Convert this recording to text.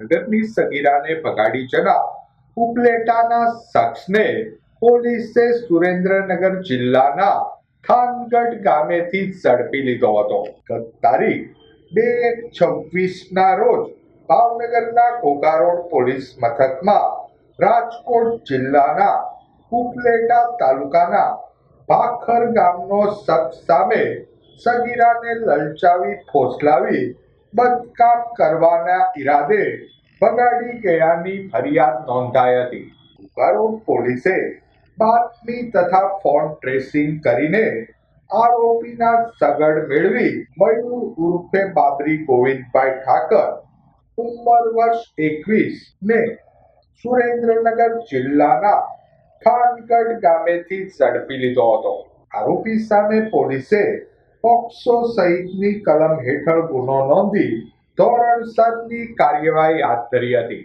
નગરની સગીરાને ભગાડી જનાર ઉપલેટાના શખ્સને પોલીસે સુરેન્દ્રનગર જિલ્લાના થાનગઢ ગામેથી ઝડપી લીધો હતો. ગત તારીખ બે છવ્વીસના રોજ ભાવનગરના કોકારોડ પોલીસ મથકમાં રાજકોટ જિલ્લાના ઉપલેટા તાલુકાના ભાખર ગામનો શખ્સ સામે સગીરાને લલચાવી, ફોસલાવી બદકામ કરવાના ઈરાદે ભગાડી ગયાની ફરિયાદ નોંધાઈ હતી. ઘોઘારોડ પોલીસે બાતમી તથા ફોન ટ્રેસિંગ કરીને આરોપીના સગડ મેળવી મયુર ઉર્ફે બાબરી ગોવિંદભાઈ ઠાકર, ઉંમર વર્ષ એકવીસ ને સુરેન્દ્રનગર જિલ્લાના ખાનગઢ ગામેથી ઝડપી લીધો હતો. આરોપી સામે પોલીસે પોક્સો સહિતની કલમ હેઠળ ગુનો નોંધી ધોરણ સરની કાર્યવાહી હાથ ધરી હતી.